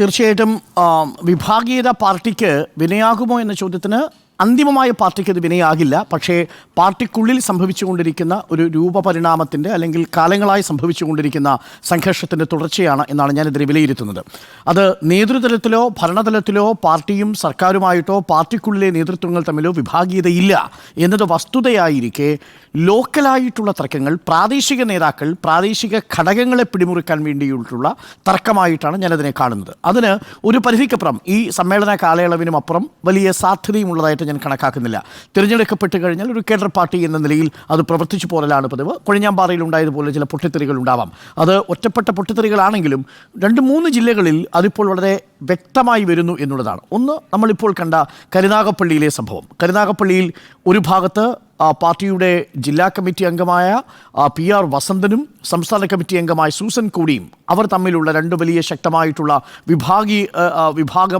തീർച്ചയായിട്ടും വിഭാഗീയത പാർട്ടിക്ക് വിനയാകുമോ എന്ന ചോദ്യത്തിന് അന്തിമമായ പാർട്ടിക്ക് അത് വിനയാകില്ല. പക്ഷേ പാർട്ടിക്കുള്ളിൽ സംഭവിച്ചുകൊണ്ടിരിക്കുന്ന ഒരു രൂപപരിണാമത്തിന്റെ അല്ലെങ്കിൽ കാലങ്ങളായി സംഭവിച്ചുകൊണ്ടിരിക്കുന്ന സംഘർഷത്തിന്റെ തുടർച്ചയാണ് എന്നാണ് ഞാനിതിനെ വിലയിരുത്തുന്നത്. അത് നേതൃതലത്തിലോ ഭരണതലത്തിലോ പാർട്ടിയും സർക്കാരുമായിട്ടോ പാർട്ടിക്കുള്ളിലെ നേതൃത്വങ്ങൾ തമ്മിലോ വിഭാഗീയതയില്ല എന്നത് വസ്തുതയായിരിക്കെ ലോക്കലായിട്ടുള്ള തർക്കങ്ങൾ പ്രാദേശിക നേതാക്കൾ പ്രാദേശിക ഘടകങ്ങളെ പിടിമുറുക്കാൻ വേണ്ടിയിട്ടുള്ള തർക്കമായിട്ടാണ് ഞാനതിനെ കാണുന്നത്. അതിന് ഒരു പരിധിക്കപ്പുറം ഈ സമ്മേളന കാലയളവിനും അപ്പുറം വലിയ സാധ്യതയും ഞാൻ കണക്കാക്കുന്നില്ല. തിരഞ്ഞെടുക്കപ്പെട്ട് കഴിഞ്ഞാൽ ഒരു കേഡർ പാർട്ടി എന്ന നിലയിൽ അത് പ്രവർത്തിച്ചു പോരലാണ് പതിവ്. കൊഴിഞ്ഞാമ്പാറയിൽ ഉണ്ടായതുപോലെ ചില പൊട്ടിത്തെറികൾ ഉണ്ടാവാം. അത് ഒറ്റപ്പെട്ട പൊട്ടിത്തെറികളാണെങ്കിലും രണ്ട് മൂന്ന് ജില്ലകളിൽ അതിപ്പോൾ വളരെ വ്യക്തമായി വരുന്നു എന്നുള്ളതാണ്. ഒന്ന് നമ്മളിപ്പോൾ കണ്ട കരുനാഗപ്പള്ളിയിലെ സംഭവം. കരുനാഗപ്പള്ളിയിൽ ഒരു ഭാഗത്ത് പാർട്ടിയുടെ ജില്ലാ കമ്മിറ്റി അംഗമായ പി ആർ വസന്തനും സംസ്ഥാന കമ്മിറ്റി അംഗമായ സൂസൻ കൂടിയും അവർ തമ്മിലുള്ള രണ്ട് വലിയ ശക്തമായിട്ടുള്ള വിഭാഗീയ വിഭാഗ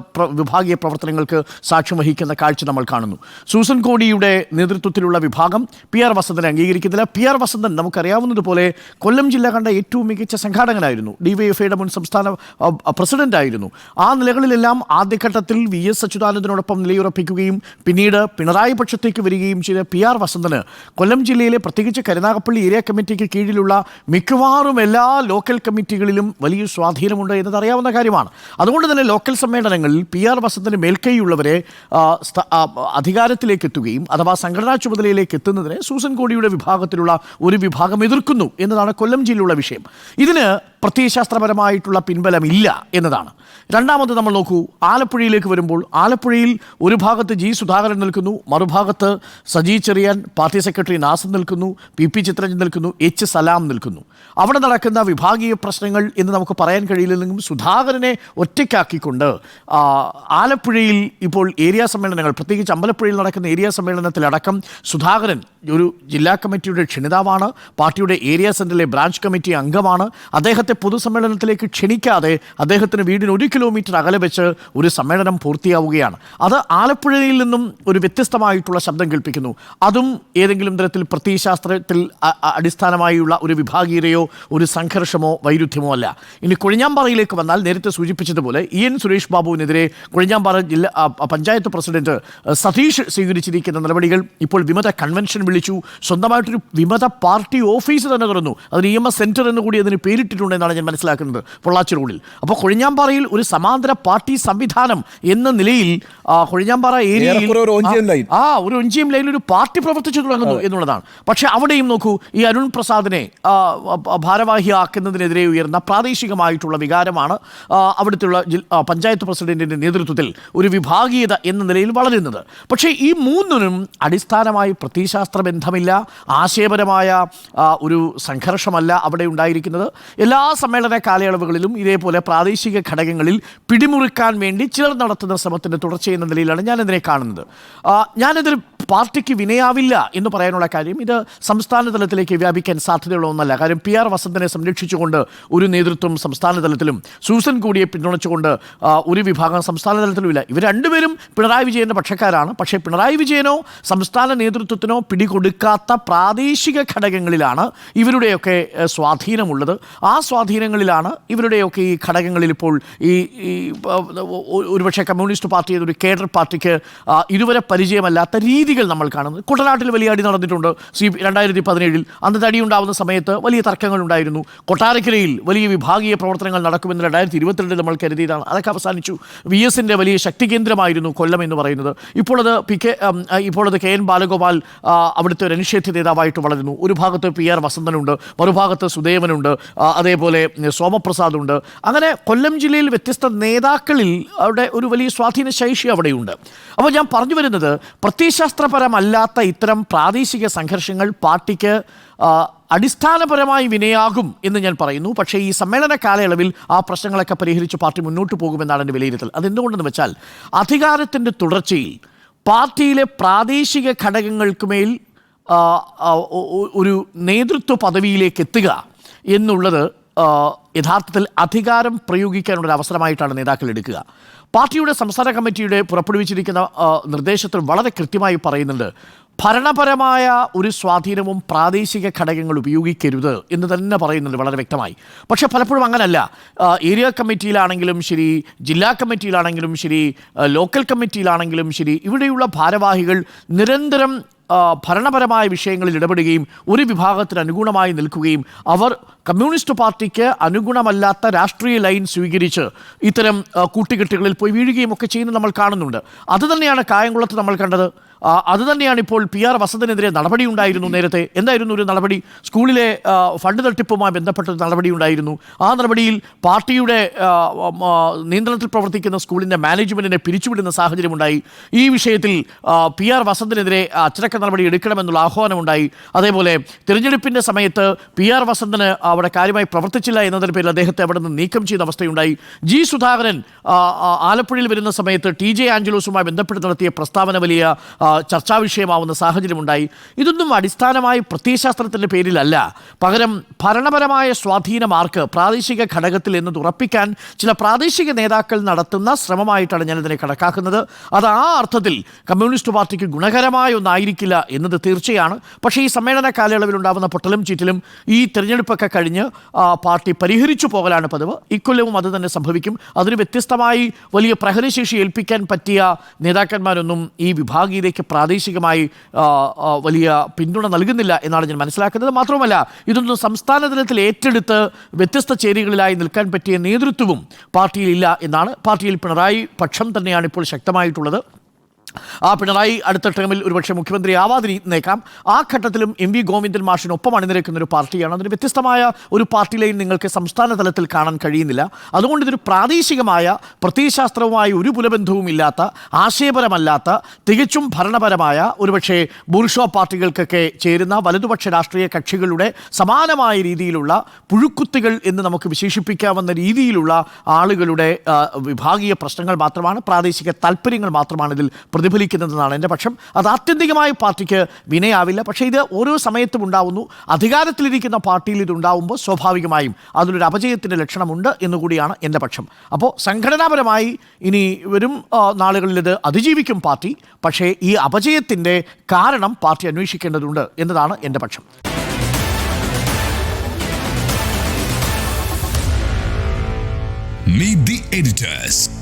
വിഭാഗീയ പ്രവർത്തനങ്ങൾക്ക് സാക്ഷ്യം വഹിക്കുന്ന കാഴ്ച നമ്മൾ കാണുന്നു. സൂസൻ കോടിയുടെ നേതൃത്വത്തിലുള്ള വിഭാഗം പി ആർ വസന്തനെ അംഗീകരിക്കുന്നില്ല പി ആർ വസന്തൻ നമുക്കറിയാവുന്നതുപോലെ കൊല്ലം ജില്ല കണ്ട ഏറ്റവും മികച്ച സംഘാടകനായിരുന്നു. ഡിവൈഎഫ്ഐയുടെ മുൻ സംസ്ഥാന പ്രസിഡന്റ് ആയിരുന്നു ആ നിലകളിലെല്ലാം ആദ്യഘട്ടത്തിൽ വി എസ് അച്യുതാനന്ദനോടൊപ്പം നിലയുറപ്പിക്കുകയും പിന്നീട് പിണറായി പക്ഷത്തേക്ക് വരികയും ചെയ്ത പി ആർ വസന്തന് കൊല്ലം ജില്ലയിലെ പ്രത്യേകിച്ച് കരുനാഗപ്പള്ളി ഏരിയ കമ്മിറ്റിക്ക് കീഴിലുള്ള മിക്കവാറും എല്ലാ ലോക്കൽ കമ്മിറ്റികളിലും വലിയ സ്വാധീനമുണ്ട് എന്നത് അറിയാവുന്ന കാര്യമാണ്. അതുകൊണ്ട് തന്നെ ലോക്കൽ സമ്മേളനങ്ങളിൽ പി ആർ വസന്തിന് മേൽക്കൈയുള്ളവരെ അധികാരത്തിലേക്ക് എത്തുകയും അഥവാ സംഘടനാ ചുമതലയിലേക്ക് എത്തുന്നതിനെ സൂസൻ കോടിയുടെ വിഭാഗത്തിലുള്ള ഒരു വിഭാഗം എതിർക്കുന്നു എന്നതാണ് കൊല്ലം ജില്ലയിലുള്ള വിഷയം. ഇതിന് പ്രത്യയശാസ്ത്രപരമായിട്ടുള്ള പിൻബലമില്ല എന്നതാണ്. രണ്ടാമത് നമ്മൾ നോക്കൂ ആലപ്പുഴയിലേക്ക് വരുമ്പോൾ ആലപ്പുഴയിൽ ഒരു ഭാഗത്ത് ജി സുധാകരൻ നിൽക്കുന്നു മറുഭാഗത്ത് സജി ചെറിയാൻ പാർട്ടി സെക്രട്ടറി നാസർ നിൽക്കുന്നു പി പി ചിത്രഞ്ജൻ നിൽക്കുന്നു എച്ച് സലാം നിൽക്കുന്നു. അവിടെ നടക്കുന്ന വിഭാഗീയ പ്രശ്നങ്ങൾ എന്ന് നമുക്ക് പറയാൻ കഴിയില്ലെങ്കിലും സുധാകരനെ ഒറ്റയ്ക്കാക്കിക്കൊണ്ട് ആലപ്പുഴയിൽ ഇപ്പോൾ ഏരിയ സമ്മേളനങ്ങൾ പ്രത്യേകിച്ച് അമ്പലപ്പുഴയിൽ നടക്കുന്ന ഏരിയ സമ്മേളനത്തിലടക്കം സുധാകരൻ ഒരു ജില്ലാ കമ്മിറ്റിയുടെ ക്ഷണിതാവാണ് പാർട്ടിയുടെ ഏരിയ സെന്ററിലെ ബ്രാഞ്ച് കമ്മിറ്റി അംഗമാണ്. അദ്ദേഹത്തെ പൊതുസമ്മേളനത്തിലേക്ക് ക്ഷണിക്കാതെ അദ്ദേഹത്തിന് വീടിന് ഒരു കിലോമീറ്റർ അകലെ വെച്ച് ഒരു സമ്മേളനം പൂർത്തിയാവുകയാണ്. അത് ആലപ്പുഴയിൽ നിന്നും ഒരു വ്യത്യസ്തമായിട്ടുള്ള ശബ്ദം കേൾപ്പിക്കുന്നു. അതും ഏതെങ്കിലും തരത്തിൽ പ്രത്യയശാസ്ത്രത്തിൽ അടിസ്ഥാനമായുള്ള ഒരു വിഭാഗീയതയോ ഒരു സംഘർഷമോ വൈരുദ്ധ്യമോ അല്ല. ഇനി കൊഴിഞ്ഞാമ്പാറയിലേക്ക് വന്നാൽ നേരത്തെ സൂചിപ്പിച്ചതുപോലെ ഇ എൻ സുരേഷ് ബാബുവിനെതിരെ കൊഴിഞ്ഞാമ്പാറ ജില്ല പഞ്ചായത്ത് പ്രസിഡന്റ് സതീഷ് സ്വീകരിച്ചിരിക്കുന്ന നടപടികൾ ഇപ്പോൾ വിമത കൺവെൻഷൻ വിളിച്ചു. സ്വന്തമായിട്ടൊരു വിമത പാർട്ടി ഓഫീസ് തന്നെ തുറന്നു. അതിന് ഇ എം എസ് സെന്റർ എന്ന് കൂടി അതിന് പേരിട്ടിട്ടുണ്ട് എന്നാണ് ഞാൻ മനസ്സിലാക്കുന്നത് പൊള്ളാച്ചി റോഡിൽ. അപ്പോൾ കൊഴിഞ്ഞാമ്പാറയിൽ ഒരു സമാന്തര പാർട്ടി സംവിധാനം എന്ന നിലയിൽ കൊഴിഞ്ഞാമ്പാറ ഏരിയയിൽ. ആ ഒരു ഒഞ്ചിയം ലൈനിൽ ഒരു പാർട്ടി പ്രവർത്തിച്ചു തുടങ്ങുന്നു എന്നുള്ളതാണ്. പക്ഷേ അവിടെയും നോക്കൂ ഈ അരുൺ പ്രസാദിനെ ഭാരവാഹിയാക്കുന്നതിനെതിരെ ഉയർന്ന പ്രാദേശികമായിട്ടുള്ള വികാരമാണ് അവിടുത്തെ അവിടുത്തെയുള്ള പഞ്ചായത്ത് പ്രസിഡന്റിന്റെ നേതൃത്വത്തിൽ ഒരു വിഭാഗീയത എന്ന നിലയിൽ വളരുന്നത്. പക്ഷേ ഈ മൂന്നിനും അടിസ്ഥാനമായി പ്രത്യയശാസ്ത്ര ബന്ധമില്ല ആശയപരമായ ഒരു സംഘർഷമല്ല അവിടെ ഉണ്ടായിരിക്കുന്നത്. എല്ലാ സമ്മേളന കാലയളവുകളിലും ഇതേപോലെ പ്രാദേശിക ഘടകങ്ങളിൽ പിടിമുറുക്കാൻ വേണ്ടി ചിലർ നടത്തുന്ന ശ്രമത്തിന്റെ തുടർച്ചയെന്ന നിലയിലാണ് ഞാനിതിനെ കാണുന്നത്. ഞാനിതിൽ പാർട്ടിക്ക് വിനയാവില്ല എന്ന് പറയാനുള്ള കാര്യം ഇത് സംസ്ഥാന തലത്തിലേക്ക് വ്യാപിക്കാൻ സാധ്യതയുള്ള ഒന്നല്ല. കാര്യം പി ആർ വസന്തനെ സംരക്ഷിച്ചുകൊണ്ട് ഒരു നേതൃത്വം സംസ്ഥാന തലത്തിലും സൂസൻ കൂടിയെ പിന്തുണച്ചുകൊണ്ട് ഒരു വിഭാഗം സംസ്ഥാന തലത്തിലുമില്ല. ഇവർ രണ്ടുപേരും പിണറായി വിജയന്റെ പക്ഷക്കാരാണ്. പക്ഷേ പിണറായി വിജയനോ സംസ്ഥാന നേതൃത്വത്തിനോ പിടികൊടുക്കാത്ത പ്രാദേശിക ഘടകങ്ങളിലാണ് ഇവരുടെയൊക്കെ സ്വാധീനമുള്ളത്. ആ സ്വാധീനങ്ങളിലാണ് ഇവരുടെയൊക്കെ ഈ ഘടകങ്ങളിൽ ഇപ്പോൾ ഈ ഒരുപക്ഷെ കമ്മ്യൂണിസ്റ്റ് പാർട്ടി ഒരു കേഡർ പാർട്ടിക്ക് ഇതുവരെ പരിചയമല്ലാത്ത രീതികൾ നമ്മൾ കാണുന്നത്. കുട്ടനാട്ടിൽ വലിയ അടി നടന്നിട്ടുണ്ട്. സി രണ്ടായിരത്തി പതിനേഴിൽ അന്നത്തെ അടി ഉണ്ടാകുന്ന സമയത്ത് വലിയ തർക്കങ്ങൾ ഉണ്ടായിരുന്നു. കൊട്ടാരക്കരയിൽ വലിയ വിഭാഗീയ പ്രവർത്തനങ്ങൾ നടക്കുമെന്ന് രണ്ടായിരത്തി ഇരുപത്തിരണ്ടിൽ നമ്മൾ കരുതിയതാണ്. അതൊക്കെ അവസാനിച്ചു. വി എസിന്റെ വലിയ ശക്തി കേന്ദ്രമായിരുന്നു കൊല്ലം എന്ന് പറയുന്നത്. ഇപ്പോഴത് പി കെ അത് കെ എൻ ബാലഗോപാൽ അവിടുത്തെ ഒരു അനിഷേധ്യ നേതാവായിട്ട് വളരുന്നു. ഒരു ഭാഗത്ത് പി ആർ വസന്തനുണ്ട് മറുഭാഗത്ത് സുദേവനുണ്ട് അതേപോലെ സോമപ്രസാദ് ഉണ്ട് അങ്ങനെ കൊല്ലം ജില്ലയിൽ വ്യത്യസ്ത നേതാക്കളിൽ അവിടെ ഒരു വലിയ സ്വാധീന ശേഷി അവിടെയുണ്ട്. അപ്പോൾ ഞാൻ പറഞ്ഞു വരുന്നത് പ്രത്യയശാസ്ത്രപരമല്ലാത്ത ഇത്തരം പ്രാദേശിക സംഘർഷങ്ങൾ പാർട്ടിക്ക് അടിസ്ഥാനപരമായി വിനയാകും എന്ന് ഞാൻ പറയുന്നു. പക്ഷേ ഈ സമ്മേളന കാലയളവിൽ ആ പ്രശ്നങ്ങളൊക്കെ പരിഹരിച്ച് പാർട്ടി മുന്നോട്ട് പോകുമെന്നാണ് എന്റെ വിലയിരുത്തൽ. അതെന്തുകൊണ്ടെന്ന് വെച്ചാൽ അധികാരത്തിന്റെ തുടർച്ചയിൽ പാർട്ടിയിലെ പ്രാദേശിക ഘടകങ്ങൾക്കുമേൽ ഒരു നേതൃത്വ പദവിയിലേക്ക് എത്തുക എന്നുള്ളത് യഥാർത്ഥത്തിൽ അധികാരം പ്രയോഗിക്കാനുള്ള ഒരു അവസരമായിട്ടാണ് നേതാക്കൾ എടുക്കുക. പാർട്ടിയുടെ സംസ്ഥാന കമ്മിറ്റിയുടെ പുറപ്പെടുവിച്ചിരിക്കുന്ന നിർദ്ദേശത്തിൽ വളരെ കൃത്യമായി പറയുന്നുണ്ട്. ഭരണപരമായ ഒരു സ്വാധീനവും പ്രാദേശിക ഘടകങ്ങൾ ഉപയോഗിക്കരുത് എന്ന് തന്നെ പറയുന്നുണ്ട് വളരെ വ്യക്തമായി. പക്ഷേ പലപ്പോഴും അങ്ങനല്ല. ഏരിയ കമ്മിറ്റിയിലാണെങ്കിലും ശരി ജില്ലാ കമ്മിറ്റിയിലാണെങ്കിലും ശരി ലോക്കൽ കമ്മിറ്റിയിലാണെങ്കിലും ശരി ഇവിടെയുള്ള ഭാരവാഹികൾ നിരന്തരം ഭരണപരമായ വിഷയങ്ങളിൽ ഇടപെടുകയും ഒരു വിഭാഗത്തിന് അനുഗുണമായി നിൽക്കുകയും അവർ കമ്മ്യൂണിസ്റ്റ് പാർട്ടിക്ക് അനുഗുണമല്ലാത്ത രാഷ്ട്രീയ ലൈൻ സ്വീകരിച്ച് ഇത്തരം കൂട്ടുകെട്ടുകളിൽ പോയി വീഴുകയും ഒക്കെ ചെയ്യുന്നത് നമ്മൾ കാണുന്നുണ്ട്. അതുതന്നെയാണ് കായംകുളത്ത് നമ്മൾ കണ്ടത്. ആ, അത് തന്നെയാണ് ഇപ്പോൾ പി ആർ വസന്തനെതിരെ നടപടി ഉണ്ടായിരുന്നു നേരത്തെ. എന്തായിരുന്നു ഒരു നടപടി? സ്കൂളിലെ ഫണ്ട് തട്ടിപ്പുമായി ബന്ധപ്പെട്ട നടപടി ഉണ്ടായിരുന്നു. ആ നടപടിയിൽ പാർട്ടിയുടെ നിയന്ത്രണത്തിൽ പ്രവർത്തിക്കുന്ന സ്കൂളിന്റെ മാനേജ്മെന്റിനെ പിരിച്ചുവിടുന്ന സാഹചര്യമുണ്ടായി ഈ വിഷയത്തിൽ പി ആർ വസന്തനെതിരെ അച്ചടക്ക നടപടി എടുക്കണമെന്നുള്ള ആഹ്വാനമുണ്ടായി. അതേപോലെ തിരഞ്ഞെടുപ്പിന്റെ സമയത്ത് പി ആർ വസന്തന് അവിടെ കാര്യമായി പ്രവർത്തിച്ചില്ല എന്നതിന് പേരിൽ അദ്ദേഹത്തെ അവിടെ നിന്ന് നീക്കം ചെയ്യുന്ന അവസ്ഥയുണ്ടായി. ജി സുധാകരൻ ആലപ്പുഴയിൽ വരുന്ന സമയത്ത് ടി ജെ ആഞ്ചലോസുമായി ബന്ധപ്പെട്ട് നടത്തിയ പ്രസ്താവന വലിയ ചർച്ചാ വിഷയമാവുന്ന സാഹചര്യമുണ്ടായി. ഇതൊന്നും അടിസ്ഥാനമായി പ്രത്യയശാസ്ത്രത്തിന്റെ പേരിലല്ല. പകരം ഭരണപരമായ സ്വാധീനമാർക്ക് പ്രാദേശിക ഘടകത്തിൽ എന്നത് ഉറപ്പിക്കാൻ ചില പ്രാദേശിക നേതാക്കൾ നടത്തുന്ന ശ്രമമായിട്ടാണ് ഞാനിതിനെ കണക്കാക്കുന്നത്. അത് ആ അർത്ഥത്തിൽ കമ്മ്യൂണിസ്റ്റ് പാർട്ടിക്ക് ഗുണകരമായ ഒന്നായിരിക്കില്ല എന്നത് തീർച്ചയാണ്. പക്ഷേ ഈ സമ്മേളന കാലയളവിൽ ഉണ്ടാകുന്ന പൊട്ടലും ചീറ്റലും ഈ തിരഞ്ഞെടുപ്പൊക്കെ കഴിഞ്ഞ് പാർട്ടി പരിഹരിച്ചു പോകലാണ് പതിവ്. ഇക്കൊല്ലവും അത് തന്നെ സംഭവിക്കും. അതിന് വ്യത്യസ്തമായി വലിയ പ്രഹരശേഷി ഏൽപ്പിക്കാൻ പറ്റിയ നേതാക്കന്മാരൊന്നും ഈ വിഭാഗീയതയ്ക്ക് പ്രാദേശികമായി ആ, ആ, വലിയ പിന്തുണ നൽകുന്നില്ല എന്നാണ് ഞാൻ മനസ്സിലാക്കുന്നത്. മാത്രമല്ല ഇതൊന്നും സംസ്ഥാന തലത്തിൽ ഏറ്റെടുത്ത് വ്യത്യസ്ത ചേരികളിലായി നിൽക്കാൻ പറ്റിയ നേതൃത്വവും പാർട്ടിയിലില്ല എന്നാണ്. പാർട്ടിയിൽ പിണറായി പക്ഷം തന്നെയാണ് ഇപ്പോൾ ശക്തമായിട്ടുള്ളത്. ആ പിണറായി അടുത്ത ടേമിൽ ഒരുപക്ഷെ മുഖ്യമന്ത്രി ആവാതിരിക്കുന്നേക്കാം ആ ഘട്ടത്തിലും എം വി ഗോവിന്ദൻ മാഷിനൊപ്പം അണിനിരക്കുന്ന ഒരു പാർട്ടിയാണ്. അതിന് വ്യത്യസ്തമായ ഒരു പാർട്ടി ലൈൻ നിങ്ങൾക്ക് സംസ്ഥാന തലത്തിൽ കാണാൻ കഴിയുന്നില്ല. അതുകൊണ്ട് ഇതൊരു പ്രാദേശികമായ പ്രത്യയശാസ്ത്രവുമായി ഒരു പുലബന്ധവും ഇല്ലാത്ത ആശയപരമല്ലാത്ത തികച്ചും ഭരണപരമായ ഒരുപക്ഷെ ബൂർഷോ പാർട്ടികൾക്കൊക്കെ ചേരുന്ന വലതുപക്ഷ രാഷ്ട്രീയ കക്ഷികളുടെ സമാനമായ രീതിയിലുള്ള പുഴുക്കുത്തുകൾ എന്ന് നമുക്ക് വിശേഷിപ്പിക്കാവുന്ന രീതിയിലുള്ള ആളുകളുടെ വിഭാഗീയ പ്രശ്നങ്ങൾ മാത്രമാണ് പ്രാദേശിക താല്പര്യങ്ങൾ മാത്രമാണ് ഇതിൽ പ്രതിഫലിക്കുന്നതെന്നാണ് എന്റെ പക്ഷം. അത് ആത്യന്തികമായി പാർട്ടിക്ക് വിനയാവില്ല. പക്ഷേ ഇത് ഓരോ സമയത്തും ഉണ്ടാവുന്നു. അധികാരത്തിലിരിക്കുന്ന പാർട്ടിയിൽ ഇതുണ്ടാവുമ്പോൾ സ്വാഭാവികമായും അതിലൊരു അപജയത്തിന്റെ ലക്ഷണമുണ്ട് എന്നുകൂടിയാണ് എന്റെ പക്ഷം. അപ്പോൾ സംഘടനാപരമായി ഇനി വരും നാളുകളിലിത് അതിജീവിക്കും പാർട്ടി. പക്ഷേ ഈ അപജയത്തിന്റെ കാരണം പാർട്ടി അന്വേഷിക്കേണ്ടതുണ്ട് എന്നതാണ് എന്റെ പക്ഷം. Meet the editors.